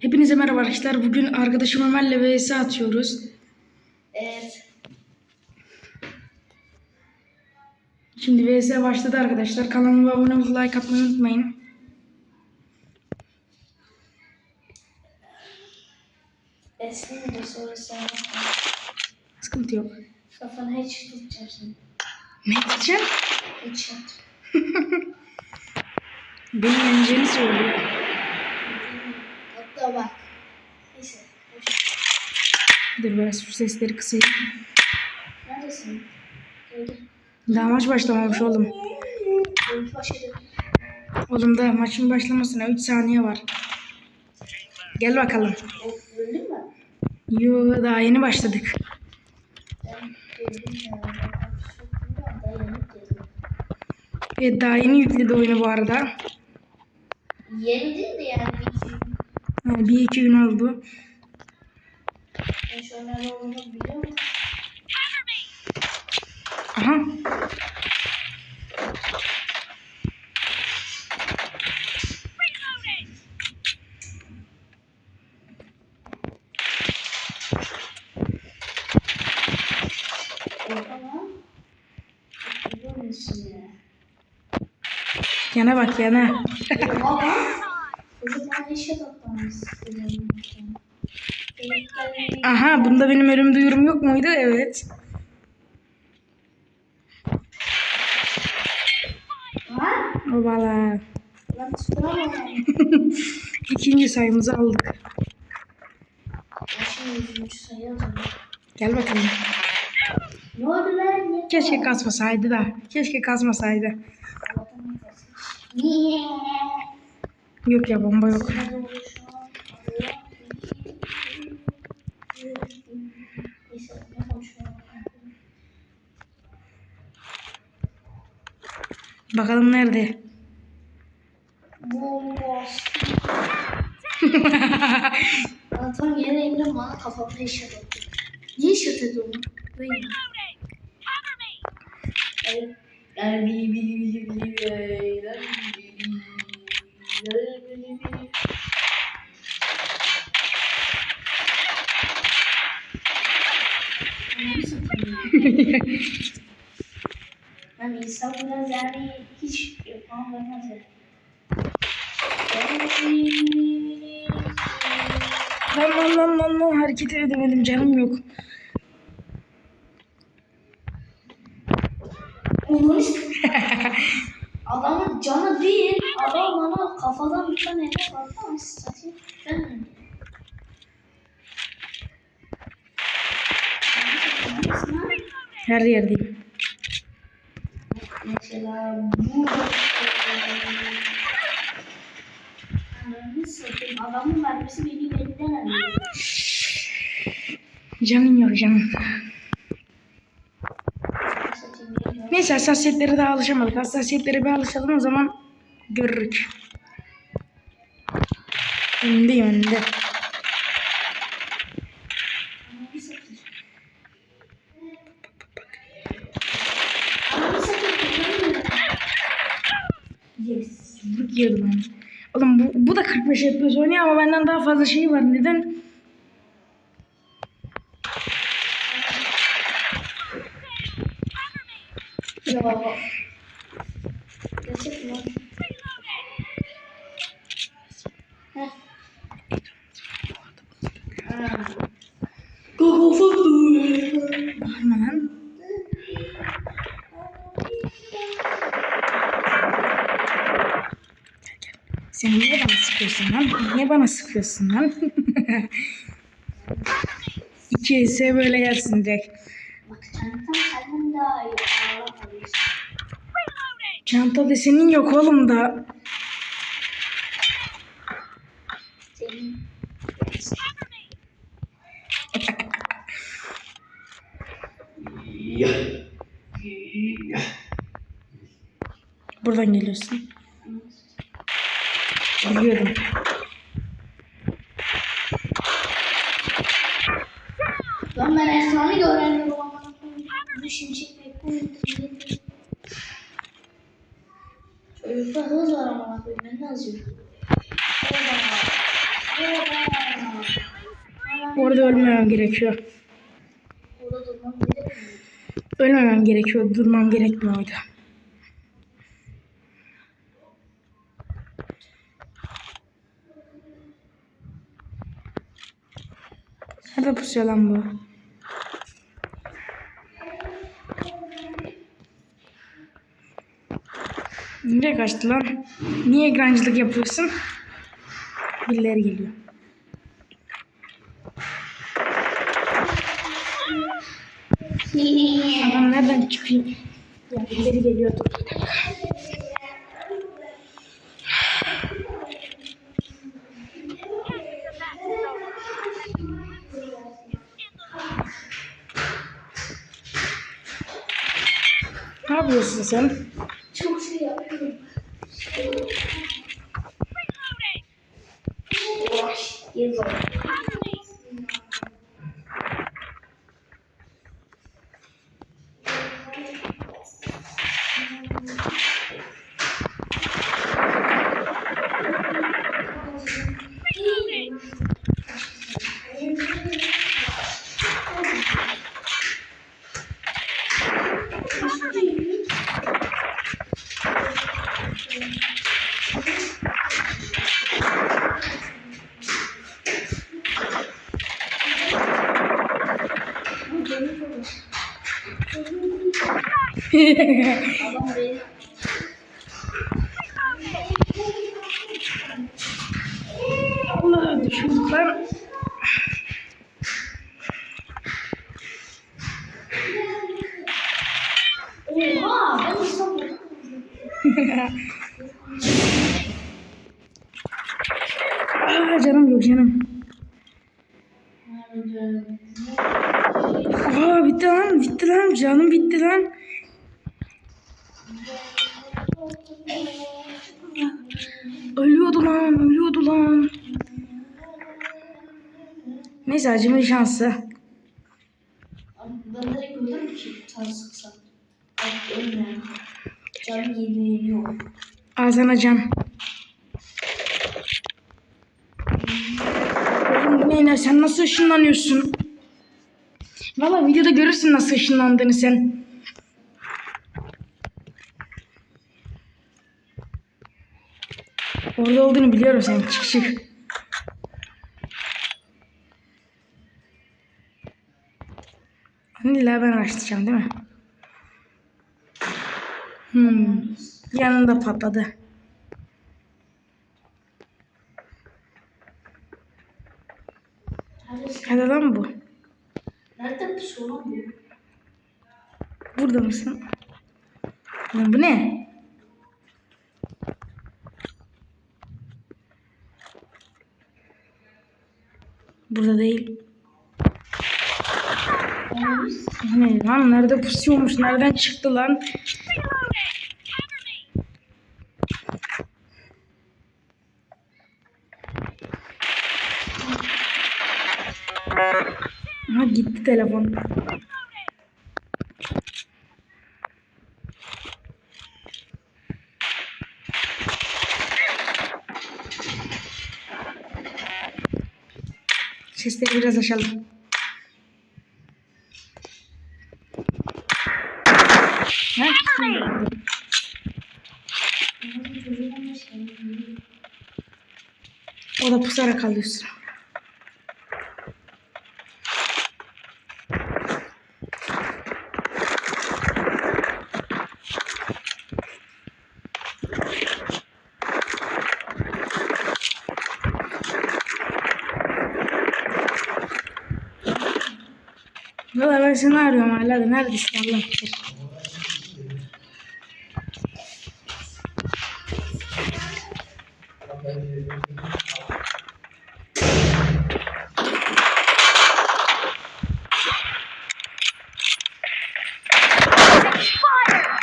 Hepinize merhaba arkadaşlar. Bugün arkadaşım Ömer'le vs atıyoruz. Evet. Şimdi vs başladı arkadaşlar. Kanalıma abone olup like atmayı unutmayın. Esneme de sonra sana Sıkıntı yok. kafana hiç tutacaksın. Ne diyeceğim? Hiç Beni yeneceğini söylüyor. Hatta bak. Neyse. Dur biraz şu sesleri kısayım. Neredesin? Öyle. Daha maç başlamamış oğlum. Başladı. Oğlum da maçın başlamasına 3 saniye var. Gel bakalım. Öldün mü? Yo daha yeni başladık. Evet daha yeni yükledi oyunu bu arada. Yeni değil de yani Ha, bir iki gün oldu. Aha. Yana bak yana. Aha bunda benim ölüm duyurum yok muydu? Evet. Obala. İkinci sayımızı aldık. Gel bakalım. Ne oldu lan? Keşke kasmasaydı da. Keşke kasmasaydı. Niye? Yok ya bomba yok. Neyse ne konuşuyorum? Bakalım nerede? Bomboş. Anlatan yere indim bana kafamda eşit oldu. Niye eşit oldu onu? Böyle. Yani, bili bili bili bili bili bili bili bili. Ananı satayım ya. Lan insan biraz yani hiç puan vermez ya. Lan lan lan lan lan hareket edemedim canım yok. Onu Adamın canı değil, adam bana kafadan bir tane hedef attı ama satayım. Ben mi? Her yerdeyim. Mesela bu satayım. Adamın mermisi beni belinden alıyor. Canım yok canım. Neyse hassasiyetlere daha alışamadık. Hassasiyetlere bir alışalım o zaman görürük. Önde önde. Ananı satayım. Ananı satayım. tutamıyorum. Yes. Yumruk yiyordum ben. Oğlum bu, da 45 yapıyoruz oynuyor ama benden daha fazla şeyi var. Neden? Ya. Sen niye bana sıkıyorsun lan? Niye bana sıkıyorsun lan? İki ise böyle yersin direkt. Bak çantam senden daha iyi. Ağlamalıyız. Çanta desenin yok oğlum da. Senin. Buradan geliyorsun. Biliyordum. Lan ben ekranı göremiyorum ama. Bu şimşek. Çocukta hız var ama koyayım ben. Oba. Orada ölmemem gerekiyor. Orada durmam gerekmiyor. Ölmemem gerekiyor. Durmam gerekmiyordu. Nerede pusuyor lan bu? Nereye kaçtı lan? Niye ekrancılık yapıyorsun? Birileri geliyor. Adam nereden çıkıyor? Ya birileri geliyor. Dur bir dakika. Ne sen? Çok şey yapıyorum. Yavaş, Allah düşürdük lan. Oha ben İstanbul'da Aa, canım yok canım. Aa bitti lan bitti lan canım bitti lan. Ölüyordu lan ölüyordu lan. Neyse acımın şansı. Ben direkt ölürüm ki tarz sıksam. Canım yeniyor. Al sana can. Oğlum bu ne sen nasıl ışınlanıyorsun? Valla videoda görürsün nasıl ışınlandığını sen. Orada olduğunu biliyorum sen çık çık. İlla ben araştıracağım değil mi? Hmm. Yanında patladı. Hadi lan bu. Nerede bir şey olan bu? Burada mısın? Lan bu ne? Burada değil. Ne lan? Nerede pusuyormuş? Nereden çıktı lan? Aha gitti telefon. Sesleri biraz açalım. Ha? O da pusarak. Valla ben seni arıyorum hala da neredesin Allah bilir.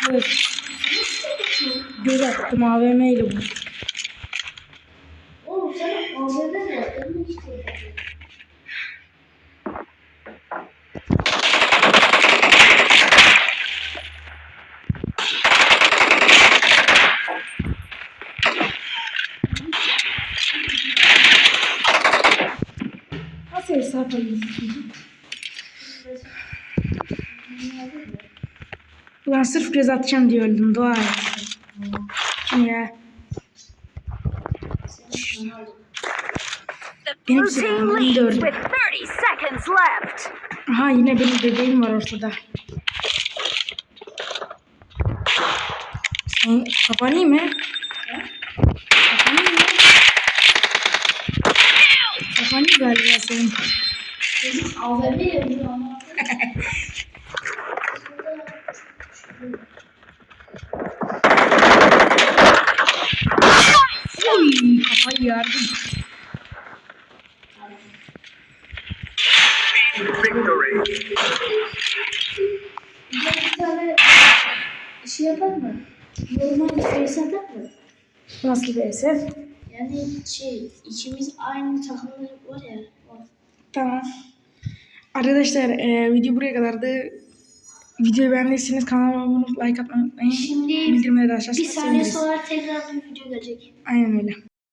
Evet. Göz attım AVM ile bu. Oğlum sen AVM ne? Ölmek istiyorum. Alayım. Ulan sırf göz atacağım diye öldüm. Dua et. Ya? Benim silahım leads dördü. with 30 seconds left. Aha yine benim bebeğim var ortada. Sen? Kafanı iyi mi? Kafanı iyi galiba senin. AVM yapıyor ama. Uy, kafayı yardım. De bir tane şey yapar mı? Normal bir face atar mı? Nasıl bir esef? Yani şey ikimiz aynı takımda var ya. Tamam. Arkadaşlar e, video buraya kadardı. Videoyu beğendiyseniz kanalıma abone olup like atmayı unutmayın. Şimdi Bildirimleri de açarsanız bir saniye seviniriz. sonra tekrar bir video gelecek. Aynen öyle.